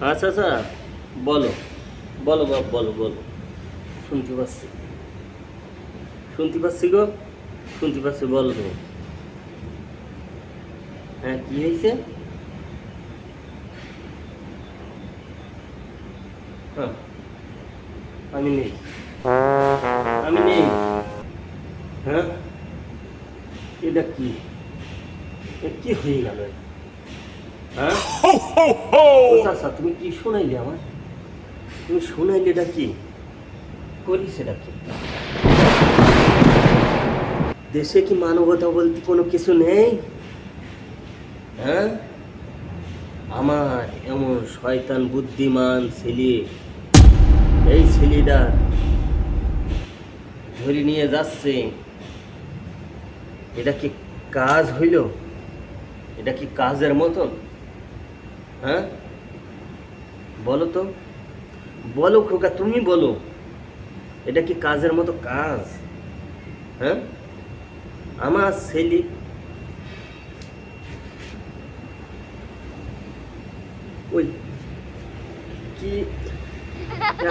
আচ্ছা আচ্ছা বলো বলো বাপ, বলো বলো। শুনতে পাচ্ছি। শুনতে পাচ্ছি গো, শুনতে পাচ্ছি, বলো তুমি। হ্যাঁ কি হয়েছে? হ্যাঁ আমি নেই। আমি নেই। হ্যাঁ এটা কি? কি হয়ে গেল? হ্যাঁ? চাচা তুমি কি শোনাইলে আমার তুমি শোনাইলে এটা কি? করি সেটা কি? দেশে কি মানবতা বলতে কোনো কিছু নেই? হ্যাঁ? আমার এমন শয়তান বুদ্ধিমান ছেলে এই ছেলেটা ধরে নিয়ে যাচ্ছে। এটা কি কাজ হইল? এটা কি কাজের মতন? হ্যাঁ? বলো তো। বলো খোকা, তুমি বলো। এটা কি কাজের মতো কাজ? হ্যাঁ? আমার ছেলে ওই কি?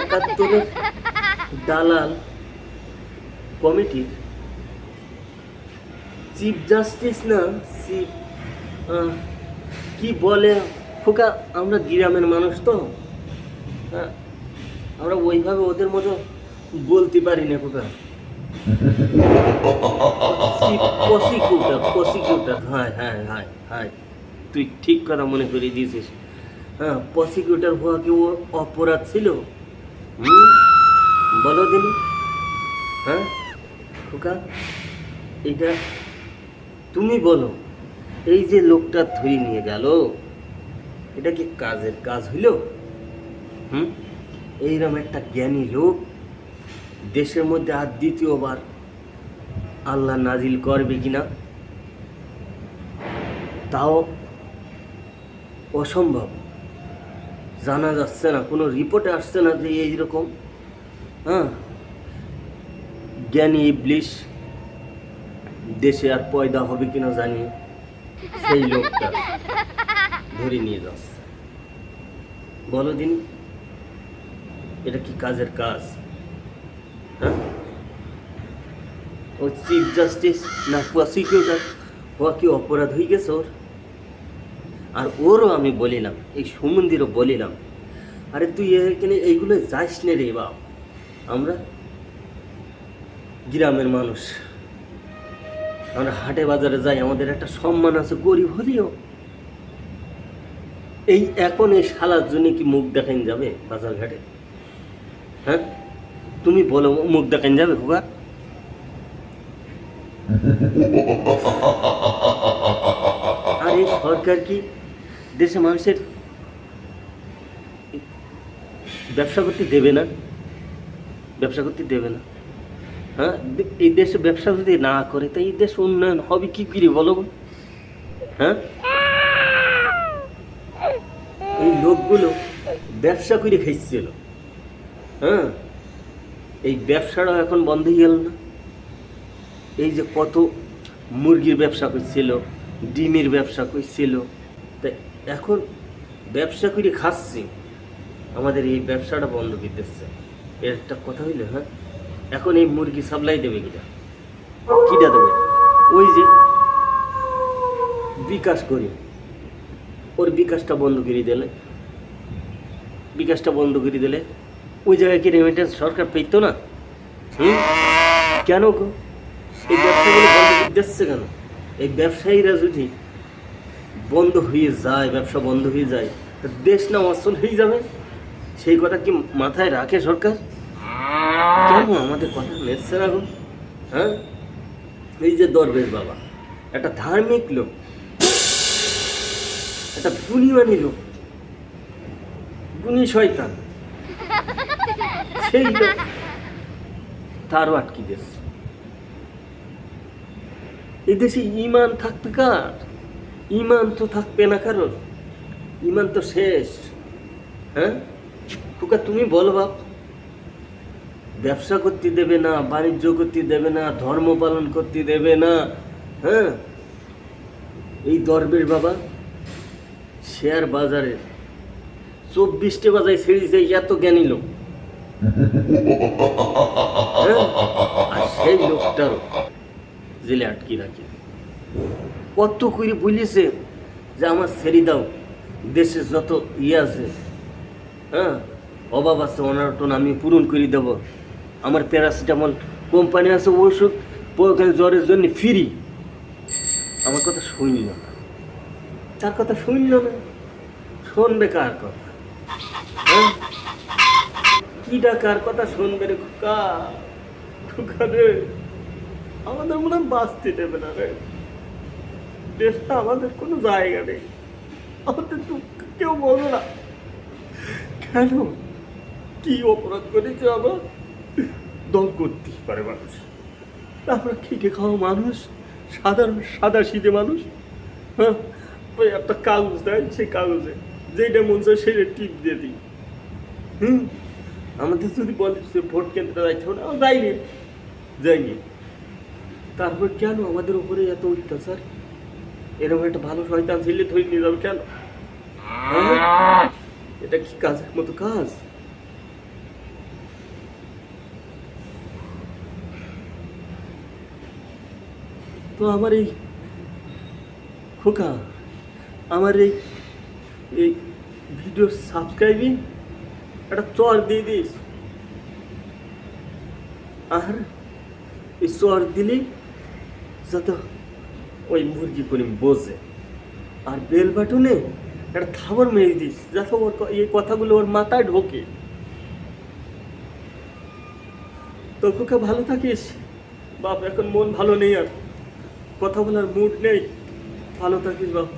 একাত্তরের দালাল কমিটির চিফ জাস্টিস না? চিফ কি বলে? খোকা আমরা গ্রামের মানুষ তো। হ্যাঁ, আমরা ওইভাবে ওদের মতো বলতে পারি না খোকা। প্রসিকিউটার প্রসিকিউটার হ্যাঁ হ্যাঁ হ্যাঁ হ্যাঁ তুই ঠিক কথা মনে করে দিয়েছিস। হ্যাঁ প্রসিকিউটার হওয়া কি ও অপরাধ ছিল? বলো দিন হ্যাঁ খোকা এটা তুমি বলো। এই যে লোকটা ধরে নিয়ে গেল এটা কি কাজের কাজ হইল? হুম? এইরকম একটা জ্ঞানী লোক দেশের মধ্যে আর দ্বিতীয়বার আল্লাহ নাজিল করবে কিনা, তাও অসম্ভব। জানা যাচ্ছে না, কোনো রিপোর্টে আসছে না যে এইরকম হ্যাঁ? জ্ঞানী ইবলিশ দেশে আর পয়দা হবে কিনা জানি সেই লোকটা। ধরে নিয়ে যাচ্ছে বলো দিন, এটা কি কাজের কাজ? হ্যাঁ? ও চিফ জাস্টিস না প্রসিকিউটর হওয়া কি অপরাধ হয়ে গেছে ওর? আর ওরও আমি বলিলাম, এই সুমন্দিরও বলিলাম, আরে তুই এখানে এইগুলো যাইস নে রে বাপ। আমরা গ্রামের মানুষ। আমরা হাটে বাজারে যাই, আমাদের একটা সম্মান আছে, গরিব হলেও। এই এখন এই শালার জন্য কি মুখ দেখান যাবে বাজার ঘাটে হ্যাঁ? তুমি বলো মুখ দেখান যাবে খোকা? আর এই সরকার কি দেশে মানুষের ব্যবসা করতে দেবে না? ব্যবসা করতে দেবে না। হ্যাঁ? এই দেশে ব্যবসা যদি না করে, তো এই দেশ উন্নয়ন হবে কি করে বলো হ্যাঁ? লোকগুলো ব্যবসা করে খাইছিল। হ্যাঁ? এই ব্যবসাটাও এখন বন্ধ হয়ে গেল না। এই যে কত মুরগির ব্যবসা করছিল, ডিমের ব্যবসা করছিল, তা এখন ব্যবসা করে খাচ্ছি। আমাদের এই ব্যবসাটা বন্ধ করে দিচ্ছে। এর একটা কথা হইল হ্যাঁ? এখন এই মুরগি সাপ্লাই দেবে কিটা? কিটা দেবে? ওই যে বিকাশ করি ওর বিকাশটা বন্ধ করে দিলে বিকাশটা বন্ধ করে দিলে। ওই জায়গায় কি রেমিটেন্স সরকার পেতো না? হুম? কেন গো? এই ব্যবসাগুলো বন্ধ দিচ্ছে কেন? এই ব্যবসায়ীরা যদি বন্ধ হয়ে যায়, ব্যবসা বন্ধ হয়ে যায়, তা দেশ না অচল হয়ে যাবে? সেই কথা কি মাথায় রাখে সরকার? কেন আমাদের কথা নেচ্ছে না গো? হ্যাঁ? এই যে দরবেশ বাবা, একটা ধার্মিক লোক, একটা গুণীমানী লোক গুণী শয়তান। সেই লোক। তারও আটকি এই দেশে? ইমান থাকবে কার? ইমান তো থাকবে না কারোর। ইমান তো শেষ। হ্যাঁ? খুকা, তুমি বলো বাপ। ব্যবসা করতে দেবে না, বাণিজ্য করতে দেবে না, ধর্ম পালন করতে দেবে না। হ্যাঁ? এই দরবেশ বাবা, শেয়ার বাজারে চব্বিশটে বাজায় ছেড়েছে এত জ্ঞানী লোক। হ্যাঁ? আর সেই লোকটারও জেলে আটকে রাখে। কত করে বলেছে যে আমার ছেড়ে দাও দেশে যত ইয়ে আছে হ্যাঁ? অভাব আছে অনাটন আমি পূরণ করে দেব। আমার প্যারাসিটামল কোম্পানি আছে, ওষুধ জ্বরের জন্য ফ্রি আমার কথা শুনল না। তার কথা শুনল না? শুনবে কার কথা? হ্যাঁ কিটা কার কথা শুনবে রে খোকা? খোকা রে, আমাদের মনে বাঁচতে দেবে না রে। দেশটা আমাদের কোনো জায়গা নেই। আমাদের তো কেউ বলো না। কেন? কি অপরাধ করেছে আবার? দল করতেই পারে মানুষ। আমরা খেটে খাওয়া মানুষ, সাধারণ সাদা সিধে মানুষ। হ্যাঁ একটা কাগজ দেয়, সেই কাগজে যেটা মন চায় সেটা টিপ দিয়ে দিই। হুম? আমাদের যদি বলে সে ভোট কেন্দ্রে হবে না। যাইনি। যাইনি তারপর কেন আমাদের উপরে এত অত্যাচার? এরকম একটা ভালো শয়তান ছেলে ধরে নিয়ে যাবে কেন? হ্যাঁ? এটা কি কাজের মতো কাজ? তো আমার এই খোকা, আমার এই এই ভিডিও সাবস্ক্রাইবিং একটা চর দিয়ে দিস। আর এই চর দিলি যাতে ওই মুরগি করে বোঝে। আর বেল বাটনে একটা থাবর মেরে দিস, যাতে ওর এই কথাগুলো ওর মাথায় ঢোকে। তো খোকা, ভালো থাকিস? বাপ, এখন মন ভালো নেই আর। কথা বলার মুড নেই। ভালো থাকিস বাপ।